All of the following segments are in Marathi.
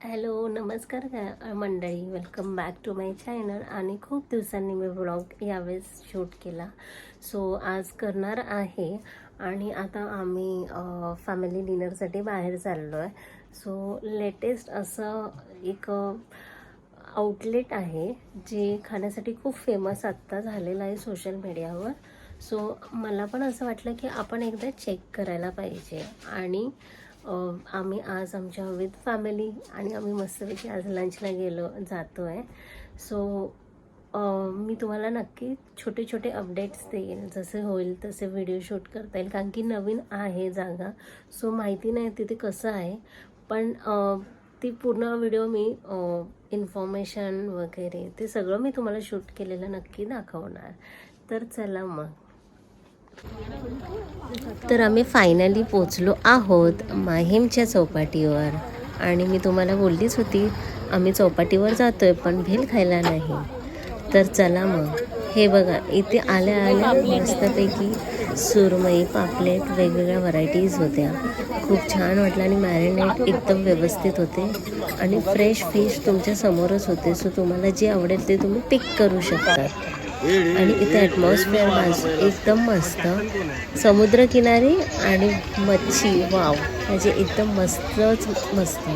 हॅलो नमस्कार मंडळी. Welcome back to my channel आणि खूप दिवसांनी मी ब्लॉग यावेळेस शूट केला. सो आज करणार आहे. आणि आता आम्ही फॅमिली डिनरसाठी बाहेर चाललो आहे सो लेटेस्ट असं एक आउटलेट आहे जे खाण्यासाठी खूप फेमस आत्ता झालेलं आहे सोशल मीडियावर सो मला पण असं वाटलं की आपण एकदा चेक करायला पाहिजे. आणि आम्ही आज आमच्या विथ फॅमिली आणि आम्ही मस्तपैकी आज लंचला गेलो जातो आहे सो मी तुम्हाला नक्की छोटे छोटे अपडेट्स देईल जसे होईल तसे व्हिडिओ शूट करता येईल कारण की नवीन आहे जागा. सो माहिती नाही तिथे कसं आहे पण ती पूर्ण व्हिडिओ मी इन्फॉर्मेशन वगैरे ते सगळं मी तुम्हाला शूट केलेलं नक्की दाखवणार. तर चला मग. तर आम्ही फायनली पोचलो आहोत माहीमच्या चौपाटीवर. आणि मी तुम्हाला बोललीच होती आम्ही चौपाटीवर जातो आहे पण भेल खायला नाही. तर चला मग. हे बघा इथे आल्या आल्या मस्तपैकी सुरमई पापलेट वेगवेगळ्या व्हरायटीज होत्या. खूप छान वाटलं आणि मॅरिनेट एकदम व्यवस्थित होते. आणि फ्रेश फिश तुमच्या समोरच होते सो तुम्हाला जे आवडेल ते तुम्ही पिक करू शकता. आणि इथे ॲटमॉस्फिअर बाजू एकदम मस्त. समुद्रकिनारी आणि मच्छी वाव म्हणजे एकदम मस्तच मस्त.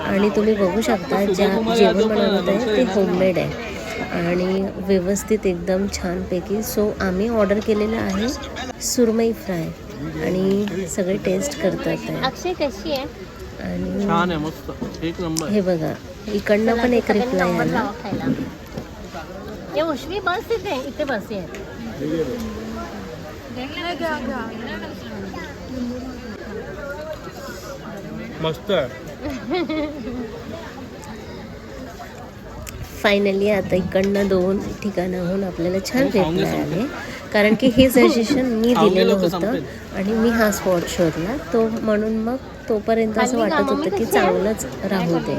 आणि तुम्ही बघू शकता ज्या जेवण बनवत आहे ते होममेड आहे. आणि व्यवस्थित एकदम छानपैकी. सो आम्ही ऑर्डर केलेलं आहे सुरमई फ्राय आणि सगळे टेस्ट करतात आहे अक्षय कशी आहे? आणि छान आहे मस्त. एक नंबर. हे बघा इकडनं पण एक रिप्लाय आला. उशवी बस इथे इथे बस आहे मस्त आहे फायनली आता इकडनं दोन ठिकाणाहून आपल्याला छान रिप्लाय आले कारण की हे सजेशन मी दिलेलं होतं आणि मी हा स्पॉट शोधला. तो म्हणून मग तोपर्यंत असं वाटत होतं की चांगलंच राहू दे.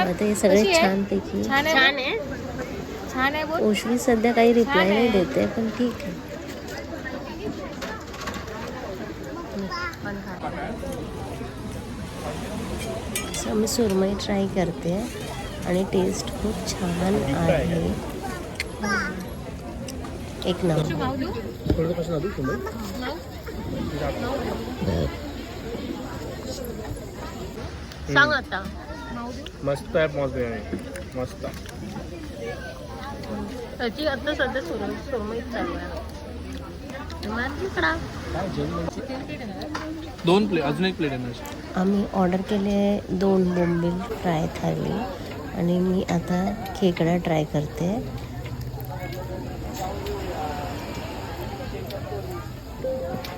आता हे सगळे छानपैकी छान आहे बोल. ओशवी सध्या काही रिप्लाय नाही देते पण ठीक आहे. मी सुरमई ट्राय करते आणि टेस्ट खूप छान आहे. एक नंबर सांग आता. मस्त आहे मस्त. त्याची आता सध्या सुरमई सुरमई चालू आहे. मार इकडा. दोन प्लेट अजून एक प्लेट आहे माझी. आम्ही ऑर्डर केले दोन बोंबील फ्राय थाली आणि मी आता खेकडा ट्राय करते.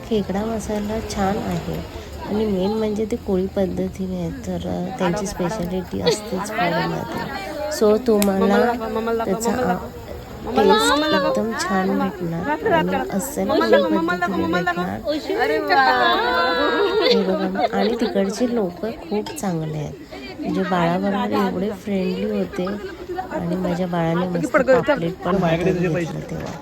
खेकडा मसाला छान आहे. आणि मेन म्हणजे ते कोळी पद्धतीने आहे तर त्यांची स्पेशालिटी असतेच फूडमध्ये सो तुम्हाला त्याचा टेस्ट एकदम छान भेटणार. आणि अस्सल कोळी पद्धतीने भेटणार. बघा आणि तिकडचे लोक खूप चांगले आहेत. म्हणजे बाळाबरोबर एवढे फ्रेंडली होते. आणि माझ्या बाळाने मस्त पापलेट पण घेतलं तेव्हा.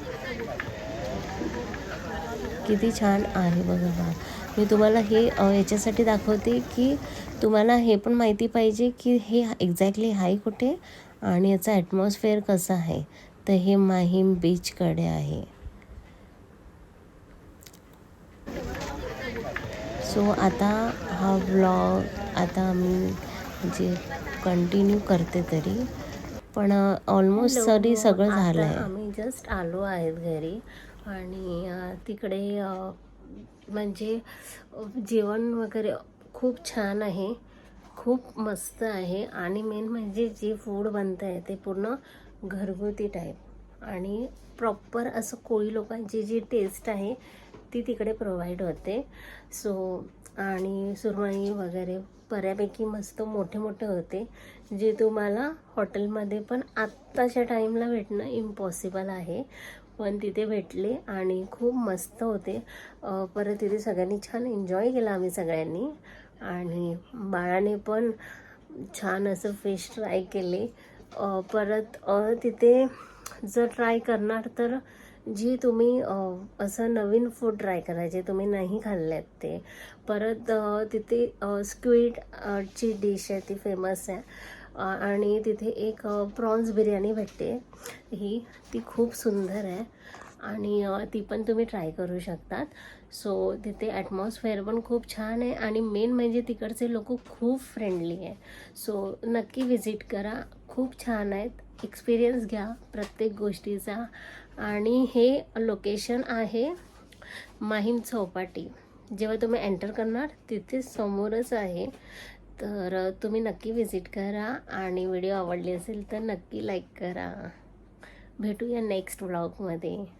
किती छान आहे बघा बा मी तुम्हाला हे याच्यासाठी दाखवते की तुम्हाला हे पण माहिती पाहिजे की हे एक्झॅक्टली आहे कुठे आणि याचा ॲटमॉस्फिअर कसं आहे. तर हे माहीम बीचकडे आहे. सो आता हा व्लॉग आता आम्ही म्हणजे कंटिन्यू करते तरी पण ऑलमोस्ट तरी सगळं झालं आहे आम्ही जस्ट आलो आहेत घरी आणि तिकडे म्हणजे जेवण वगैरे खूप छान आहे. खूप मस्त आहे. आणि मेन म्हणजे जे फूड बनतं आहे ते पूर्ण घरगुती टाईप आणि प्रॉपर असं कोळी लोकांची जी टेस्ट आहे ती तिकडे प्रोव्हाइड होते. सो आणि सुरमई वगैरे बऱ्यापैकी मस्त मोठे मोठे होते जे तुम्हाला हॉटेलमध्ये पण आत्ताच्या टाईमला भेटणं इम्पॉसिबल आहे. पण तिथे भेटले आणि खूप मस्त होते. परत तिथे सगळ्यांनी छान एन्जॉय केला आम्ही सगळ्यांनी. आणि बाळाने पण छान असं फिश ट्राय केले. परत तिथे जर ट्राय करणार तर जी तुम्ही असं नवीन फूड ट्राय करायचे तुम्ही नाही खाल्लेत ते. परत तिथे स्क्वीड ची डिश आहे ती फेमस आहे. आणि तिथे एक प्रॉन्स बिर्याणी भेटते. ही ती खूप सुंदर आहे. आणि ती पण तुम्ही ट्राय करू शकतात. सो तिथे ॲटमॉस्फेअर पण खूप छान आहे आणि मेन म्हणजे तिकडचे लोक खूप फ्रेंडली आहे. सो नक्की व्हिजिट करा. खूप छान आहेत. एक्सपिरियन्स घ्या प्रत्येक गोष्टीचा. आणि हे लोकेशन आहे माहीम चौपाटी. जेव्हा तुम्ही एंटर करणार तिथे समोरच आहे. तर तुम्ही नक्की विजिट करा आणि व्हिडिओ आवडली असेल तर नक्की लाईक करा. भेटूया नेक्स्ट व्लॉगमध्ये.